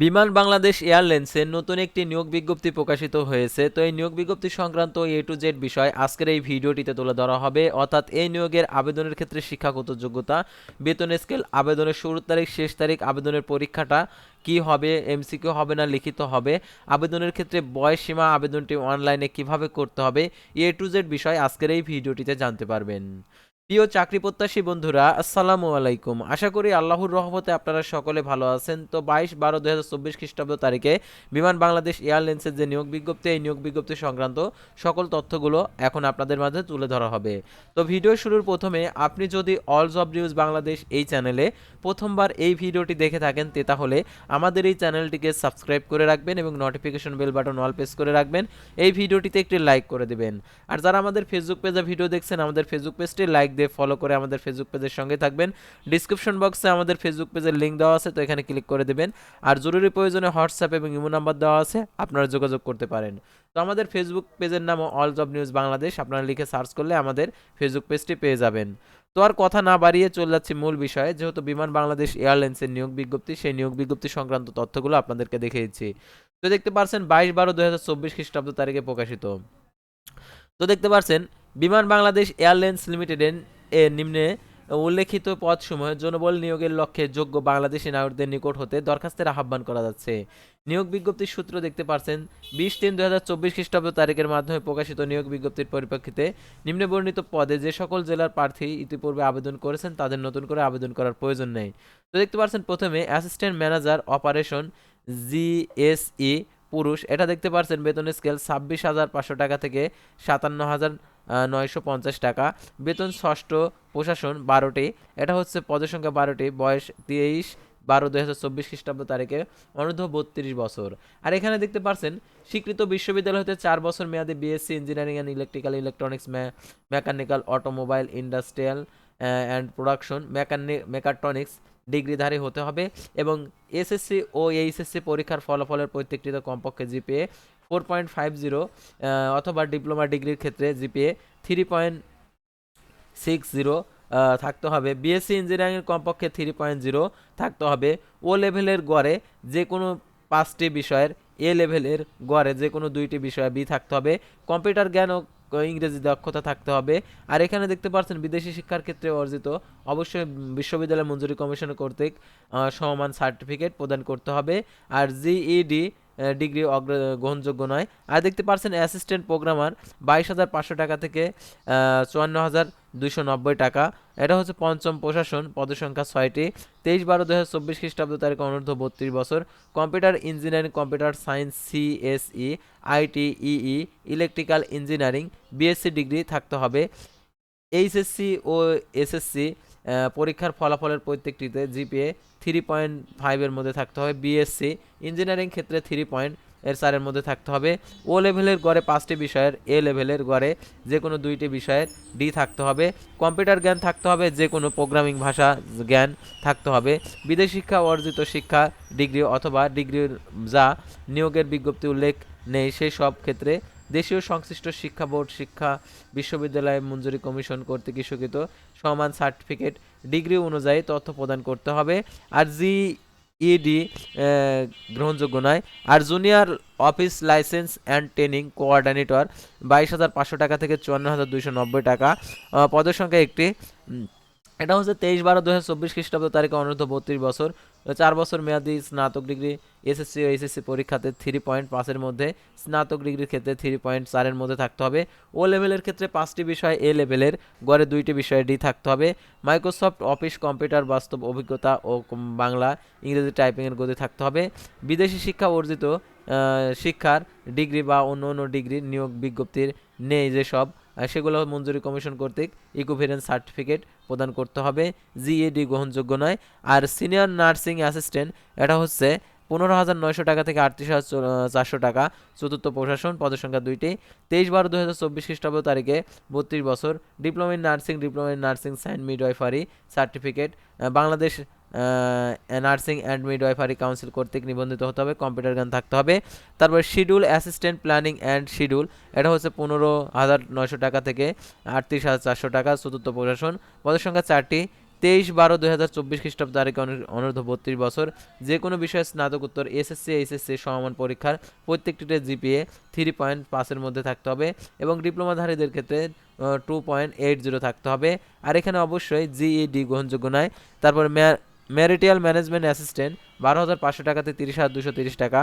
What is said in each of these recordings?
বিমান বাংলাদেশ এয়ারলাইন্সের নতুন একটি নিয়োগ বিজ্ঞপ্তি প্রকাশিত হয়েছে। তো এই নিয়োগ বিজ্ঞপ্তি সংক্রান্ত এ টু জেড বিষয় আজকের এই ভিডিওটিতে তুলে ধরা হবে। অর্থাৎ এই নিয়োগের আবেদনের ক্ষেত্রে শিক্ষাগত যোগ্যতা, বেতন স্কেল, আবেদনের শুরুর তারিখ, শেষ তারিখ, আবেদনের পরীক্ষাটা কি হবে এমসিকিউ হবে না, লিখিত হবে। আবেদনের ক্ষেত্রে বয়স সীমা, আবেদনটি অনলাইনে কীভাবে করতে হবে এ টু জেড বিষয় আজকের এই ভিডিওটিতে জানতে পারবেন। প্রিয় চাকরি প্রত্যাশী বন্ধুরা, আসসালামু আলাইকুম। আশা করি আল্লাহর রহমতে আপনারা সকলে ভালো আছেন। তো বাইশ বারো দু হাজার চব্বিশ খ্রিস্টাব্দ তারিখে বিমান বাংলাদেশ এয়ারলাইন্সের যে নিয়োগ বিজ্ঞপ্তি, এই নিয়োগ বিজ্ঞপ্তি সংক্রান্ত সকল তথ্যগুলো এখন আপনাদের মাঝে তুলে ধরা হবে। তো ভিডিও শুরুর প্রথমে আপনি যদি অল জব নিউজ বাংলাদেশ এই চ্যানেলে প্রথমবার এই ভিডিওটি দেখে থাকেন, তে তাহলে আমাদের এই চ্যানেলটিকে সাবস্ক্রাইব করে রাখবেন এবং notification bell button all press করে রাখবেন। এই ভিডিওটিতে একটি লাইক করে দেবেন। আর যারা আমাদের ফেসবুক পেজে ভিডিও দেখছেন, আমাদের ফেসবুক পেজটি লাইক দিয়ে ফলো করে আমাদের ফেসবুক পেজের সঙ্গে থাকবেন। ডিসক্রিপশন বক্সে আমাদের ফেসবুক পেজের লিঙ্ক দেওয়া আছে, তো এখানে ক্লিক করে দেবেন। আর জরুরি প্রয়োজনে হোয়াটসঅ্যাপ এবং ইমো নাম্বার দেওয়া আছে, আপনারা যোগাযোগ করতে পারেন। তো আমাদের ফেসবুক পেজের নাম অল জব নিউজ বাংলাদেশ আপনারা লিখে সার্চ করলে আমাদের ফেসবুক পেজটি পেয়ে যাবেন। তো আর কথা না বাড়িয়ে চলে যাচ্ছি মূল বিষয়ে, যেহেতু বিমান বাংলাদেশ এয়ারলাইন্সের নিয়োগ বিজ্ঞপ্তি, সেই নিয়োগ বিজ্ঞপ্তি সংক্রান্ত তথ্যগুলো আপনাদেরকে দেখিয়েছি। তো দেখতে পারছেন বাইশ বারো দু হাজার চব্বিশ খ্রিস্টাব্দ তারিখে প্রকাশিত। তো দেখতে পারছেন বিমান বাংলাদেশ এয়ারলাইন্স লিমিটেডের এ নিম্নে উল্লেখিত পদসমূহ জনবল নিয়োগের লক্ষ্যে যোগ্য বাংলাদেশি নাগরিকদের নিকট হতে দরখাস্তের আহ্বান করা যাচ্ছে। নিয়োগ বিজ্ঞপ্তির সূত্র দেখতে পারছেন, বিশ তিন দু হাজার চব্বিশ খ্রিস্টাব্দ তারিখের মাধ্যমে প্রকাশিত নিয়োগ বিজ্ঞপ্তির পরিপ্রেক্ষিতে নিম্নে বর্ণিত পদে যে সকল জেলার প্রার্থী ইতিপূর্বে আবেদন করেছেন, তাদের নতুন করে আবেদন করার প্রয়োজন নেই। তো দেখতে পাচ্ছেন প্রথমে অ্যাসিস্ট্যান্ট ম্যানেজার অপারেশন জিএসই পুরুষ, এটা দেখতে পাচ্ছেন বেতন স্কেল ছাব্বিশ হাজার পাঁচশো টাকা থেকে সাতান্ন হাজার নয়শো পঞ্চাশ টাকা। বেতন ষষ্ঠ, প্রশাসন বারোটি। এটা হচ্ছে পদের সংখ্যা বারোটি। বয়স তেইশ, বারো দুই হাজার চব্বিশ খ্রিস্টাব্দ তারিখে। অনূর্ধ্ব বত্রিশ বছর। আর এখানে দেখতে পাচ্ছেন স্বীকৃত বিশ্ববিদ্যালয় হতে চার বছর মেয়াদী BSc engineering and electrical electronics mechanical automobile industrial and production মেকানি mechatronics ডিগ্রিধারী হতে হবে এবং এসএসসি ও এইচএসসি পরীক্ষার ফলাফলের প্রত্যেকটিতে কমপক্ষে GPA four point five zero অথবা ডিপ্লোমা ডিগ্রির ক্ষেত্রে GPA three point six zero থাকতে হবে। বিএসসি ইঞ্জিনিয়ারিংয়ের কমপক্ষে থ্রি পয়েন্ট জিরো থাকতে হবে। ও লেভেলের গড়ে যে কোনো পাঁচটি বিষয়ের এ লেভেলের গড়ে যে কোনো দুইটি বিষয়ে বি থাকতে হবে। কম্পিউটার জ্ঞান ও ইংরেজি দক্ষতা থাকতে হবে। আর এখানে দেখতে পাচ্ছেন বিদেশি শিক্ষার ক্ষেত্রে অর্জিত অবশ্যই বিশ্ববিদ্যালয় মঞ্জুরি কমিশন কর্তৃক আহ, সমমান সার্টিফিকেট প্রদান করতে হবে। আর জিইডি ডিগ্রি অগ্র, গ্রহণযোগ্য নয়। আর দেখতে পাচ্ছেন অ্যাসিস্ট্যান্ট প্রোগ্রামার বাইশ হাজার পাঁচশো টাকা থেকে চুয়ান্ন হাজার দুইশো নব্বই টাকা। এটা হচ্ছে পঞ্চম প্রশাসন পদসংখ্যা ছয়টি। তেইশ বারো দু হাজার চব্বিশ খ্রিস্টাব্দ তারিখ অনূর্ধ্ব বত্রিশ বছর। Computer engineering, computer science CSE IT EE electrical engineering BSc degree থাকতে হবে। এইচএসসি ও এসএসসি পরীক্ষার ফলাফলের প্রত্যেকটিতে জিপিএ থ্রি পয়েন্ট ফাইভের মধ্যে থাকতে হবে বিএসসি ইঞ্জিনিয়ারিং ক্ষেত্রে থ্রি পয়েন্ট এর চারের মধ্যে থাকতে হবে ও লেভেলের গড়ে পাঁচটি বিষয়ের এ লেভেলের গড়ে যে কোনো দুইটি বিষয়ের ডি থাকতে হবে কম্পিউটার জ্ঞান থাকতে হবে যে কোনো প্রোগ্রামিং ভাষা জ্ঞান থাকতে হবে, বিদেশ শিক্ষা অর্জিত শিক্ষা, ডিগ্রি অথবা ডিগ্রির যা নিয়োগের বিজ্ঞপ্তি উল্লেখ নেই সেই সব ক্ষেত্রে দেশীয় সংশ্লিষ্ট শিক্ষা বোর্ড, শিক্ষা বিশ্ববিদ্যালয় মঞ্জুরি কমিশন কর্তৃক ইস্যুকৃত সমান সার্টিফিকেট ডিগ্রি অনুযায়ী তথ্য প্রদান করতে হবে। আর জি ইডি গ্রহণযোগ্য নয়। আর junior office licence and training coordinator বাইশ হাজার পাঁচশো টাকা থেকে চুয়ান্ন হাজার দুইশো নব্বই টাকা। পদের সংখ্যা একটি। এটা হচ্ছে তেইশ বারো দু হাজার চব্বিশ খ্রিস্টাব্দ তারিখে অনূর্ধ্ব বত্রিশ বছর। চার বছর মেয়াদি স্নাতক ডিগ্রি, এসএসসি ও এইচএসসি পরীক্ষাতে থ্রি পয়েন্ট পাঁচের মধ্যে, স্নাতক ডিগ্রির ক্ষেত্রে থ্রি পয়েন্ট চারের মধ্যে থাকতে হবে। ও লেভেলের ক্ষেত্রে পাঁচটি বিষয় এ লেভেলের গড়ে দুইটি বিষয়ে ডি থাকতে হবে। মাইক্রোসফট অফিস কম্পিউটার বাস্তব অভিজ্ঞতা ও বাংলা ইংরেজি টাইপিংয়ের গতি থাকতে হবে। বিদেশি শিক্ষা অর্জিত শিক্ষার ডিগ্রি বা অন্য অন্য ডিগ্রির নিয়োগ বিজ্ঞপ্তির নেই যেসব। সেগুলো মঞ্জুরি কমিশন কর্তৃক ইকোভেরেন্স সার্টিফিকেট প্রদান করতে হবে। জিএডি গ্রহণযোগ্য নয়। আর সিনিয়র নার্সিং অ্যাসিস্ট্যান্ট এটা হচ্ছে পনেরো হাজার নয়শো টাকা থেকে আটত্রিশ হাজার চারশো টাকা। চতুর্থ প্রশাসন, পদের সংখ্যা দুইটি। তেইশ বারো দু হাজার চব্বিশ খ্রিস্টাব্দ তারিখে বত্রিশ বছর diploma in nursing, diploma in nursing sign midwifery certificate. Bangladesh nursing and midwifery council কর্তৃক নিবন্ধিত হতে হবে কম্পিউটার জ্ঞান থাকতে হবে। তারপর schedule assistant planning and schedule এটা হচ্ছে পনেরো হাজার নয়শো টাকা থেকে আটত্রিশ হাজার চারশো টাকা, চতুর্থ প্রশাসন। পদের সংখ্যা চারটি। তেইশ বারো দুই হাজার চব্বিশ খ্রিস্টাব্দ তারিখে অনূ- অনূর্ধ্ব বত্রিশ বছর। যে কোনো বিষয়ে স্নাতকোত্তর এসএসসি, এইচএসসি সমমান পরীক্ষার প্রত্যেকটিতে জিপিএ থ্রি পয়েন্ট পাঁচের মধ্যে থাকতে হবে এবং ডিপ্লোমাধারীদের ক্ষেত্রে টু পয়েন্ট এইট জিরো থাকতে হবে। আর এখানে অবশ্যই জিইডি গ্রহণযোগ্য নয়। তারপর ম্যারিটিয়াল ম্যানেজমেন্ট অ্যাসিস্ট্যান্ট, বারো হাজার পাঁচশো টাকাতে তিরিশ হাজার দুশো তিরিশ টাকা।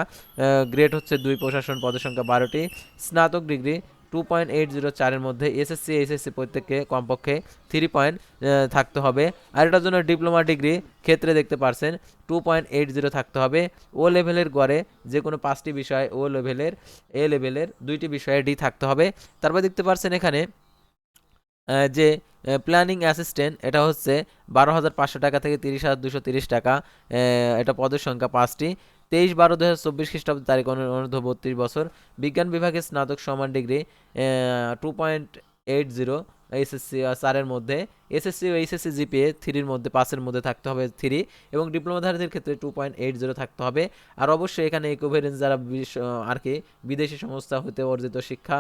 গ্রেড হচ্ছে দুই প্রশাসন, পদের সংখ্যা বারোটি। স্নাতক degree, two point eight zero চারের মধ্যে এসএসসি, এইচএসসি প্রত্যেককে কমপক্ষে থ্রি পয়েন্ট থাকতে হবে। আর এটার জন্য ডিপ্লোমা ডিগ্রি ক্ষেত্রে দেখতে পারছেন, টু পয়েন্ট এইট জিরো থাকতে হবে। ও লেভেলের গড়ে যে কোনো পাঁচটি বিষয় ও লেভেলের, এ লেভেলের দুইটি বিষয়ে ডি থাকতে হবে। তারপর দেখতে পারছেন এখানে যে প্ল্যানিং অ্যাসিস্ট্যান্ট এটা হচ্ছে বারো হাজার পাঁচশো টাকা থেকে তিরিশ হাজার দুশো তিরিশ টাকা এটা পদের সংখ্যা পাঁচটি। তেইশ বারো দু হাজার চব্বিশ খ্রিস্টাব্দ তারিখ অনু- অনূর্ধ্ব বত্রিশ বছর। বিজ্ঞান বিভাগে স্নাতক সমান degree two point eight zero SSC চারের মধ্যে। এসএসসি ও এইচএসসি জিপিএ থ্রির মধ্যে, পাঁচের মধ্যে থাকতে হবে থ্রি এবং ডিপ্লোমাধারীদের ক্ষেত্রে টু পয়েন্ট এইট জিরো থাকতে হবে। আর অবশ্যই এখানে ইকোভেরেন্স যারা আর কি, বিদেশি সংস্থা হতে অর্জিত শিক্ষা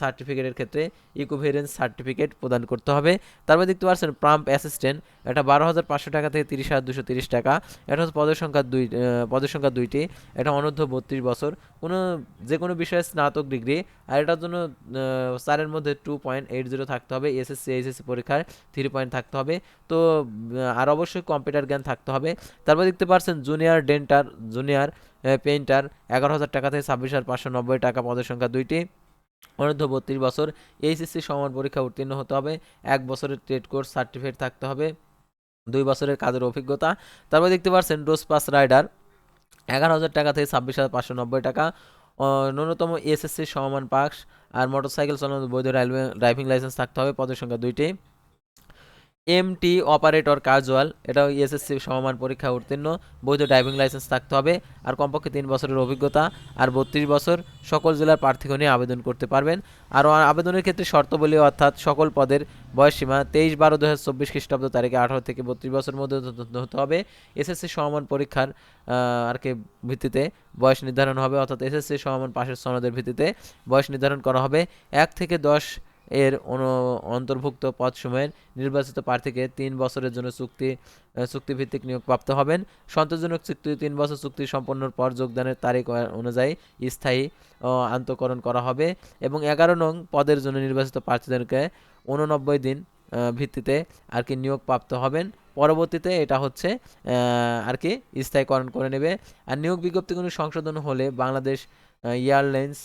সার্টিফিকেটের ক্ষেত্রে ইকোভেরেন্স সার্টিফিকেট প্রদান করতে হবে। তারপর দেখতে পাচ্ছেন পাম্প অ্যাসিস্ট্যান্ট এটা বারো হাজার পাঁচশো টাকা থেকে তিরিশ হাজার দুশো তিরিশ টাকা। এটা হচ্ছে পদের সংখ্যা দুই পদের সংখ্যা দুইটি। এটা অনূর্ধ্ব বত্রিশ বছর। কোনো যে কোনো বিষয়ে স্নাতক ডিগ্রি। আর এটার জন্য চারের মধ্যে টু পয়েন্ট এইট জিরো থাকতে হবে, এসএসসি, এইচএসসি পরীক্ষার। থ্রি পয়েন্ট থাকতে হবে। তো আর অবশ্যই কম্পিউটার জ্ঞান থাকতে হবে। তারপর দেখতে পাচ্ছেন জুনিয়র ডেন্টার জুনিয়র পেইন্টার এগারো হাজার টাকা থেকে ছাব্বিশ হাজার পাঁচশো নব্বই টাকা পদের সংখ্যা দুইটি। অনূর্ধ্ব বত্রিশ বছর, এইচএসসি সমান পরীক্ষা উত্তীর্ণ হতে হবে। এক বছরের ট্রেড কোর্স সার্টিফিকেট থাকতে হবে। দুই বছরের কাজের অভিজ্ঞতা। তারপর দেখতে পাচ্ছেন ডোজ পাস রাইডার এগারো হাজার টাকা থেকে ছাব্বিশ হাজার পাঁচশো নব্বই টাকা। ন্যূনতম এসএসসি সমমান পাস, আর মোটরসাইকেল চালানোর বৈধ ড্রাইভিং লাইসেন্স থাকতে হবে, পদের সংখ্যা দুইটি। এমটি অপারেটর কাজুয়াল এটাও এসএসসি সমমান পরীক্ষা উত্তীর্ণ, বৈধ ড্রাইভিং লাইসেন্স থাকতে হবে, আর কমপক্ষে তিন বছরের অভিজ্ঞতা আর বত্রিশ বছর সকল জেলার প্রার্থীগণ আবেদন করতে পারবেন। আর আবেদনের ক্ষেত্রে শর্তাবলী অর্থাৎ সকল পদের বয়সসীমা তেইশ বারো দু হাজার চব্বিশ খ্রিস্টাব্দ তারিখে আঠারো থেকে বত্রিশ বছরের মধ্যে হতে- হবে। এসএসসি সমমান পরীক্ষার আর কি ভিত্তিতে বয়স নির্ধারণ হবে, অর্থাৎ এসএসসি সমমান পাশের সনদের ভিত্তিতে বয়স নির্ধারণ করা হবে। এক থেকে দশ এর অনু, অন্তর্ভুক্ত পদসমূহের নির্বাচিত প্রার্থীকে তিন বছরের জন্য চুক্তি চুক্তিভিত্তিক নিয়োগ প্রাপ্ত হবেন। সন্তোষজনক চুক্তি, তিন বছর চুক্তি সম্পন্নর পর যোগদানের তারিখ অনুযায়ী স্থায়ী আন্তঃকরণ করা হবে এবং এগারো নং পদের জন্য নির্বাচিত প্রার্থীদেরকে উননব্বই দিন ভিত্তিতে আর কি নিয়োগ প্রাপ্ত হবেন। পরবর্তীতে এটা হচ্ছে আর কি স্থায়ীকরণ করে নেবে। আর নিয়োগ বিজ্ঞপ্তি কোনো সংশোধন হলে বাংলাদেশ এয়ারলাইন্স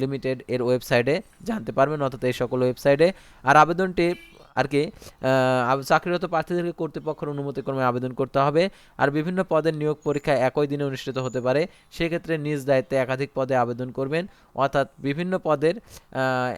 লিমিটেড এর ওয়েবসাইটে জানতে পারবেন অর্থাৎ এই সকল ওয়েবসাইটে আর আবেদনটি আর কি চাকরিরত প্রার্থীদেরকে কর্তৃপক্ষের অনুমতি ক্রমে আবেদন করতে হবে। আর বিভিন্ন পদের নিয়োগ পরীক্ষা একই দিনে অনুষ্ঠিত হতে পারে। সেক্ষেত্রে নিজ দায়িত্বে একাধিক পদে আবেদন করবেন। অর্থাৎ বিভিন্ন পদের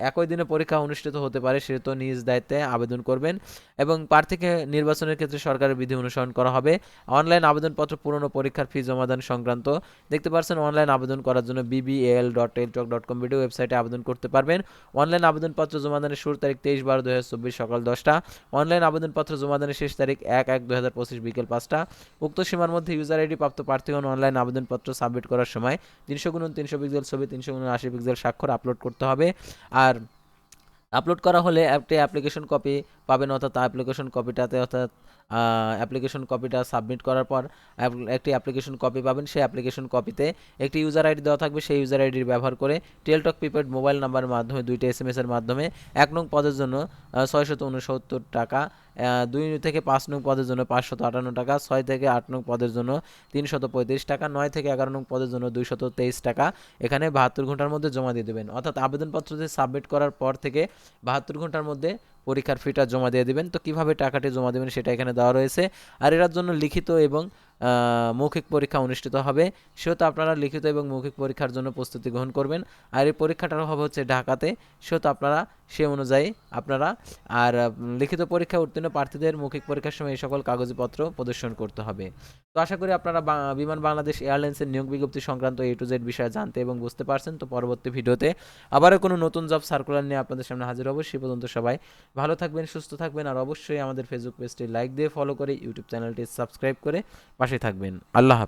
একই দিনে পরীক্ষা অনুষ্ঠিত হতে পারে, সেহেতু নিজ দায়িত্বে আবেদন করবেন। এবং প্রার্থীকে নির্বাচনের ক্ষেত্রে সরকারের বিধি অনুসরণ করা হবে। অনলাইন আবেদনপত্র পূরণ ও পরীক্ষার ফি জমাদান সংক্রান্ত। দেখতে পাচ্ছেন অনলাইন আবেদন করার জন্য BBL dot Teletalk dot com video ওয়েবসাইটে আবেদন করতে পারবেন। অনলাইন আবেদনপত্র জমাদানের শুরু তারিখ তেইশ বারো দু হাজার চব্বিশ সকাল দশটা। অনলাইন আবেদনপত্র জমাদানের শেষ তারিখ এক এক দু হাজার পঁচিশ বিকেল পাঁচটা। উক্ত সীমার মধ্যে ইউজার আইডি প্রাপ্ত প্রার্থীগণ অনলাইন আবেদনপত্র সাবমিট করার সময় তিনশো গুণ তিনশো পিক্সেল ছবি, তিনশো গুণ আশি পিক্সেল স্বাক্ষর আপলোড করতে হবে। আর আপলোড করা হলে একটি অ্যাপ্লিকেশন কপি পাবেন, অর্থাৎ অ্যাপ্লিকেশন কপিটাতে অর্থাৎ অ্যাপ্লিকেশন কপিটা সাবমিট করার পর একটি অ্যাপ্লিকেশন কপি পাবেন। সেই অ্যাপ্লিকেশন কপিতে একটি ইউজার আইডি দেওয়া থাকবে। সেই ইউজার আইডির ব্যবহার করে টেলটক প্রিপেড মোবাইল নাম্বারের মাধ্যমে, দুইটি এস এম এর মাধ্যমে এক নং পদের জন্য ছয়শত উনসত্তর টাকা দুই থেকে পাঁচ নং পদের জন্য পাঁচশত আটান্ন টাকা, ছয় থেকে আট নং পদের জন্য তিনশত পঁয়ত্রিশ টাকা, নয় থেকে এগারো নং পদের জন্য দুইশত তেইশ টাকা এখানে বাহাত্তর ঘণ্টার মধ্যে জমা দিয়ে দেবেন। অর্থাৎ আবেদনপত্রটি সাবমিট করার পর থেকে বাহাত্তর ঘণ্টার মধ্যে পরীক্ষার ফিটা জমা দিয়ে দেবেন। তো কীভাবে টাকাটি জমা দেবেন সেটা এখানে দেওয়া রয়েছে। আর এটার জন্য লিখিত এবং মৌখিক পরীক্ষা অনুষ্ঠিত হবে। সেহেতু আপনারা লিখিত এবং মৌখিক পরীক্ষার জন্য প্রস্তুতি গ্রহণ করবেন। আর এই পরীক্ষাটার হবে হচ্ছে ঢাকাতে। সেহেতু আপনারা সে অনুযায়ী আপনারা আর লিখিত পরীক্ষা উত্তীর্ণ প্রার্থীদের মৌখিক পরীক্ষার সময় এই সকল কাগজপত্র প্রদর্শন করতে হবে। তো আশা করি আপনারা বিমান বাংলাদেশ এয়ারলাইন্সের নিয়োগ বিজ্ঞপ্তি সংক্রান্ত এ টু জেড বিষয়ে জানতে এবং বুঝতে পারছেন। তো পরবর্তী ভিডিওতে আবারও কোনো নতুন জব সার্কুলার নিয়ে আপনাদের সামনে হাজির হব। সে পর্যন্ত সবাই ভালো থাকবেন, সুস্থ থাকবেন। আর অবশ্যই আমাদের ফেসবুক পেজটি লাইক দিয়ে ফলো করে ইউটিউব চ্যানেলটি সাবস্ক্রাইব করে পাশে থাকবেন। আল্লাহ